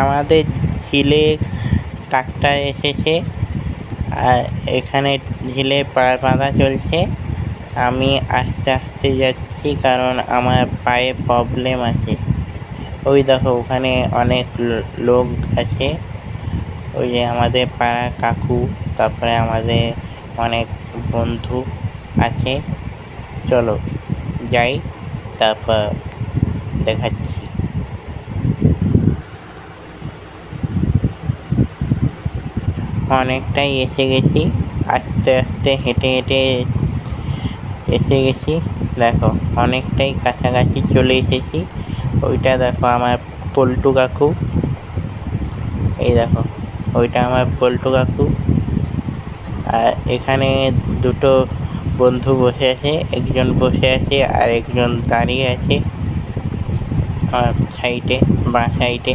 আমাদের ঝিলে ট্রাক্টর এসেছে, আর এখানে ঝিলে পা বাঁধা চলছে। আমি আস্তে আস্তে যাচ্ছি কারণ আমার পায়ে প্রবলেম আছে। ওই দেখো, ওখানে অনেক লোক আছে। ওই যে আমাদের পাড়ার কাকু, তারপরে আমাদের অনেক বন্ধু আছে। চলো যাই, তারপর দেখাচ্ছি। অনেকটাই এসে গেছি। আস্তে আস্তে হেঁটে হেঁটে এসে গেছি। দেখো, অনেকটাই কাছাকাছি চলে এসেছি। ওইটা দেখো আমার পল্টু কাকু। এই দেখো, ওইটা আমার পল্টু কাকু। আর এখানে দুটো বন্ধু বসে আছে, একজন বসে আছে আর একজন দাঁড়িয়ে আছে। আর সাইডে, বাঁ সাইডে।